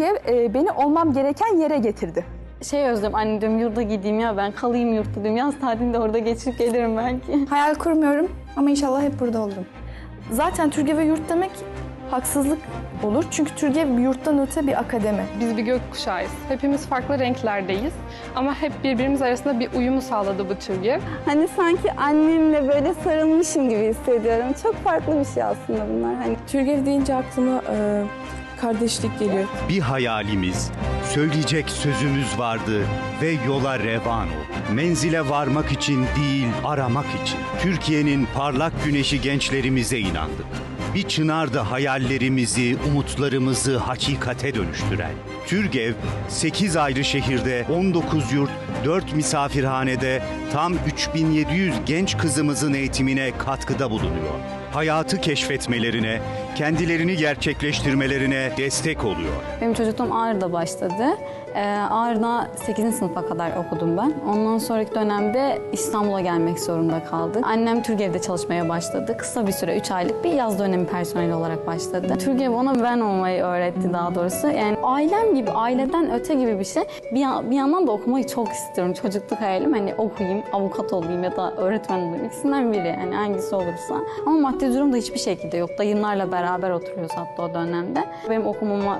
Türgev e, beni olmam gereken yere getirdi. Şey özlem anne diyorum yurda gideyim ya ben kalayım yurtta diyorum. Yaz tatilinde orada geçirip gelirim belki. Hayal kurmuyorum ama inşallah hep burada olurum. Zaten Türgev'e yurt demek haksızlık olur. Çünkü Türgev bir yurttan öte bir akademi. Biz bir gökkuşağıyız. Hepimiz farklı renklerdeyiz. Ama hep birbirimiz arasında bir uyumu sağladı bu türge. Hani sanki annemle böyle sarılmışım gibi hissediyorum. Çok farklı bir şey aslında bunlar. Hani Türgev deyince aklıma e, kardeşlik geliyor. Bir hayalimiz, söyleyecek sözümüz vardı ve yola revan ol. Menzile varmak için değil, aramak için. Türkiye'nin parlak güneşi gençlerimize inandık. Bir çınardı hayallerimizi, umutlarımızı hakikate dönüştüren. Türgev, 8 ayrı şehirde, 19 yurt, 4 misafirhanede tam 3700 genç kızımızın eğitimine katkıda bulunuyor. Hayatı keşfetmelerine, kendilerini gerçekleştirmelerine destek oluyor. benim çocukluğum Ağrı'da başladı. Ee, Ağrı'da 8. sınıfa kadar okudum ben. Ondan sonraki dönemde İstanbul'a gelmek zorunda kaldık. Annem Türgev'de çalışmaya başladı. Kısa bir süre 3 aylık bir yaz dönemi personeli olarak başladı. Türgev ona ben olmayı öğretti daha doğrusu. Yani ailem gibi, aileden öte gibi bir şey. Bir, bir yandan da okumayı çok istiyorum. Çocukluk hayalim hani okuyayım, avukat olayım ya da öğretmen olayım. İkisinden biri yani hangisi olursa. Ama maddi durum da hiçbir şekilde yok. Dayımlarla beraber oturuyoruz hatta o dönemde. Benim okumama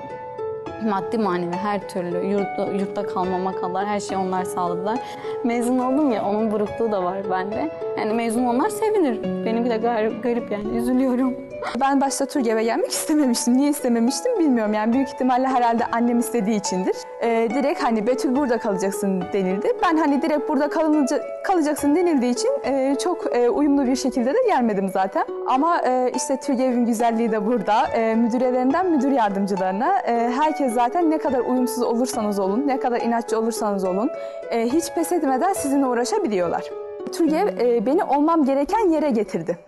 maddi manevi her türlü yurtta, yurtta kalmama kadar her şeyi onlar sağladılar. Mezun oldum ya onun burukluğu da var bende. Yani mezun onlar sevinir. Benimki de gar- garip yani üzülüyorum. Ben başta Türgev'e gelmek istememiştim. Niye istememiştim bilmiyorum. Yani büyük ihtimalle herhalde annem istediği içindir. Ee, direkt hani Betül burada kalacaksın denildi. Ben hani direkt burada kalınca, kalacaksın denildiği için e, çok e, uyumlu bir şekilde de gelmedim zaten. Ama e, işte Türgev'in güzelliği de burada. E, müdürelerinden müdür yardımcılarına. E, herkes zaten ne kadar uyumsuz olursanız olun, ne kadar inatçı olursanız olun e, hiç pes etmeden sizinle uğraşabiliyorlar. Türgev e, beni olmam gereken yere getirdi.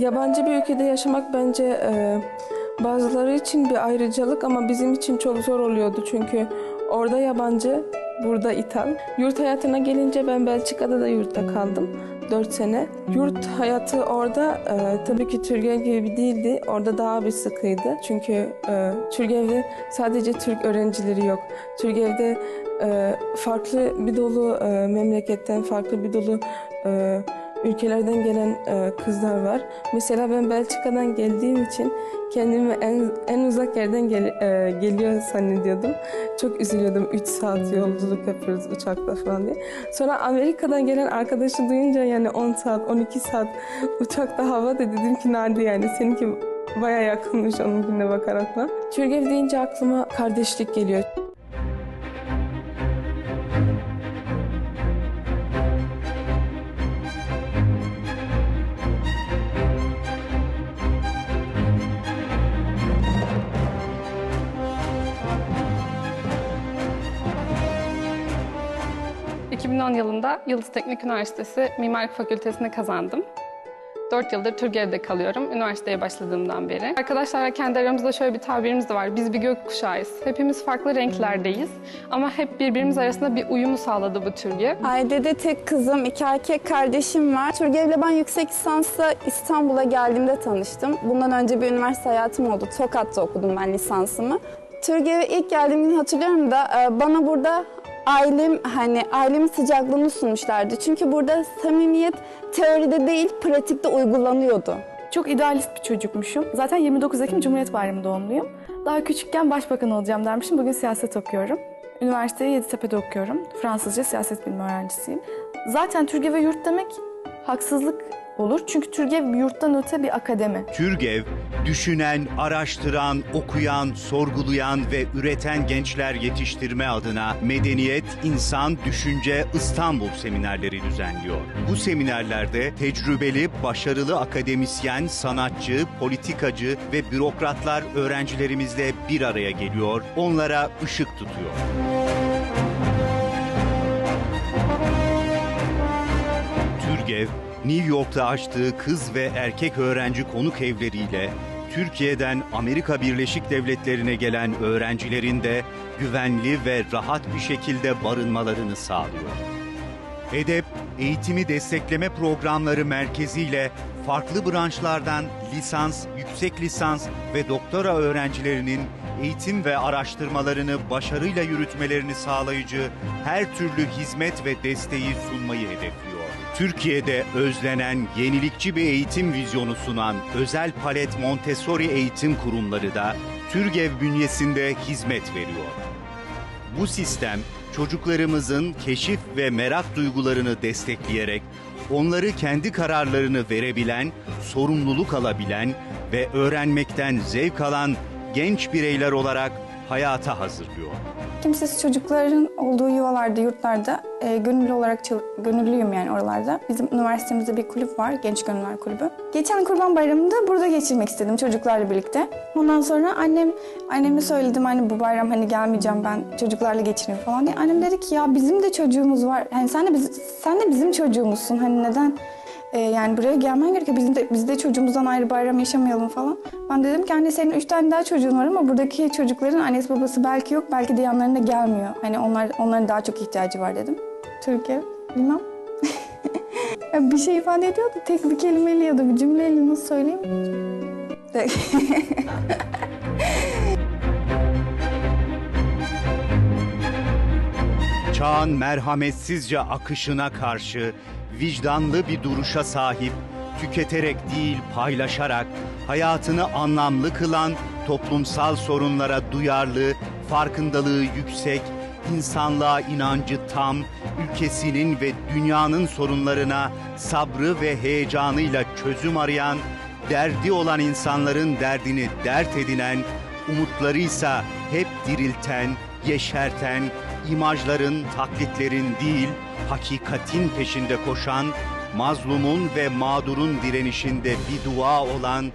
Yabancı bir ülkede yaşamak bence e, bazıları için bir ayrıcalık ama bizim için çok zor oluyordu çünkü orada yabancı, burada ithal. Yurt hayatına gelince ben Belçika'da da yurtta kaldım 4 sene. Yurt hayatı orada e, tabii ki Türkiye gibi değildi. Orada daha bir sıkıydı. Çünkü e, Türkiye'de sadece Türk öğrencileri yok. Türkiye'de e, farklı bir dolu e, memleketten, farklı bir dolu e, ülkelerden gelen e, kızlar var. Mesela ben Belçika'dan geldiğim için kendimi en en uzak yerden gel, e, geliyor zannediyordum. Çok üzülüyordum. 3 saat yolculuk yapıyoruz uçakla falan diye. Sonra Amerika'dan gelen arkadaşı duyunca yani 10 saat, 12 saat uçakta hava da dedim ki nerede yani seninki baya yakınmış onunkine bakarak falan. Türgev deyince aklıma kardeşlik geliyor. 2010 yılında Yıldız Teknik Üniversitesi Mimarlık Fakültesini kazandım. 4 yıldır Türkiye'de kalıyorum, üniversiteye başladığımdan beri. Arkadaşlarla kendi aramızda şöyle bir tabirimiz de var. Biz bir gökkuşağıyız. Hepimiz farklı renklerdeyiz. Ama hep birbirimiz arasında bir uyumu sağladı bu türge. Ailede tek kızım, iki erkek kardeşim var. Türgev'le ben yüksek lisansla İstanbul'a geldiğimde tanıştım. Bundan önce bir üniversite hayatım oldu. Tokat'ta okudum ben lisansımı. Türgev'e ilk geldiğim günü hatırlıyorum da e, bana burada ailem hani ailemin sıcaklığını sunmuşlardı. Çünkü burada samimiyet teoride değil pratikte uygulanıyordu. Çok idealist bir çocukmuşum. Zaten 29 Ekim Cumhuriyet Bayramı doğumluyum. Daha küçükken başbakan olacağım dermişim. Bugün siyaset okuyorum. Üniversiteyi Yeditepe'de okuyorum. Fransızca siyaset bilimi öğrencisiyim. Zaten Türgev'e yurt demek haksızlık olur. Çünkü Türgev yurttan öte bir akademi. Türgev, düşünen, araştıran, okuyan, sorgulayan ve üreten gençler yetiştirme adına Medeniyet, İnsan, Düşünce İstanbul seminerleri düzenliyor. Bu seminerlerde tecrübeli, başarılı akademisyen, sanatçı, politikacı ve bürokratlar öğrencilerimizle bir araya geliyor, onlara ışık tutuyor. Türgev, New York'ta açtığı kız ve erkek öğrenci konuk evleriyle Türkiye'den Amerika Birleşik Devletleri'ne gelen öğrencilerin de güvenli ve rahat bir şekilde barınmalarını sağlıyor. EDEP, eğitimi destekleme programları merkeziyle farklı branşlardan lisans, yüksek lisans ve doktora öğrencilerinin eğitim ve araştırmalarını başarıyla yürütmelerini sağlayıcı her türlü hizmet ve desteği sunmayı hedefliyor. Türkiye'de özlenen yenilikçi bir eğitim vizyonu sunan özel palet Montessori eğitim kurumları da TÜRGEV bünyesinde hizmet veriyor. Bu sistem çocuklarımızın keşif ve merak duygularını destekleyerek onları kendi kararlarını verebilen, sorumluluk alabilen ve öğrenmekten zevk alan genç bireyler olarak hayata hazırlıyor. Kimsesiz çocukların olduğu yuvalarda, yurtlarda e, gönüllü olarak gönüllüyüm yani oralarda. Bizim üniversitemizde bir kulüp var, Genç Gönüller Kulübü. Geçen Kurban Bayramı'nda burada geçirmek istedim çocuklarla birlikte. Ondan sonra annem anneme söyledim hani bu bayram hani gelmeyeceğim ben çocuklarla geçireyim falan diye. Annem dedi ki ya bizim de çocuğumuz var. Hani sen de biz, sen de bizim çocuğumuzsun. Hani neden e, yani buraya gelmen gerekiyor. Bizim de, biz de çocuğumuzdan ayrı bayram yaşamayalım falan. Ben dedim ki anne senin üç tane daha çocuğun var ama buradaki çocukların annesi babası belki yok. Belki de yanlarında gelmiyor. Hani onlar onların daha çok ihtiyacı var dedim. Türkiye bilmem. Bir şey ifade ediyordu. Tek bir kelimeyle ya da bir cümleyle nasıl söyleyeyim? Çağın merhametsizce akışına karşı vicdanlı bir duruşa sahip, tüketerek değil paylaşarak hayatını anlamlı kılan, toplumsal sorunlara duyarlı, farkındalığı yüksek, insanlığa inancı tam, ülkesinin ve dünyanın sorunlarına sabrı ve heyecanıyla çözüm arayan, derdi olan insanların derdini dert edinen, umutlarıysa hep dirilten, yeşerten, imajların, taklitlerin değil, hakikatin peşinde koşan, mazlumun ve mağdurun direnişinde bir dua olan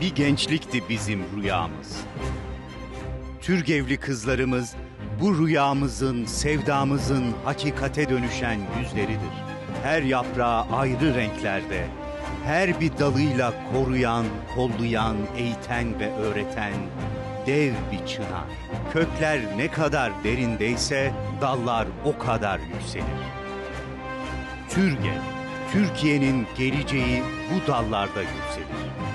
bir gençlikti bizim rüyamız. Türgevli kızlarımız bu rüyamızın, sevdamızın hakikate dönüşen yüzleridir. Her yaprağı ayrı renklerde, her bir dalıyla koruyan, kollayan, eğiten ve öğreten dev bir çınar. Kökler ne kadar derindeyse dallar o kadar yükselir. Türgev, Türkiye'nin geleceği bu dallarda yükselir.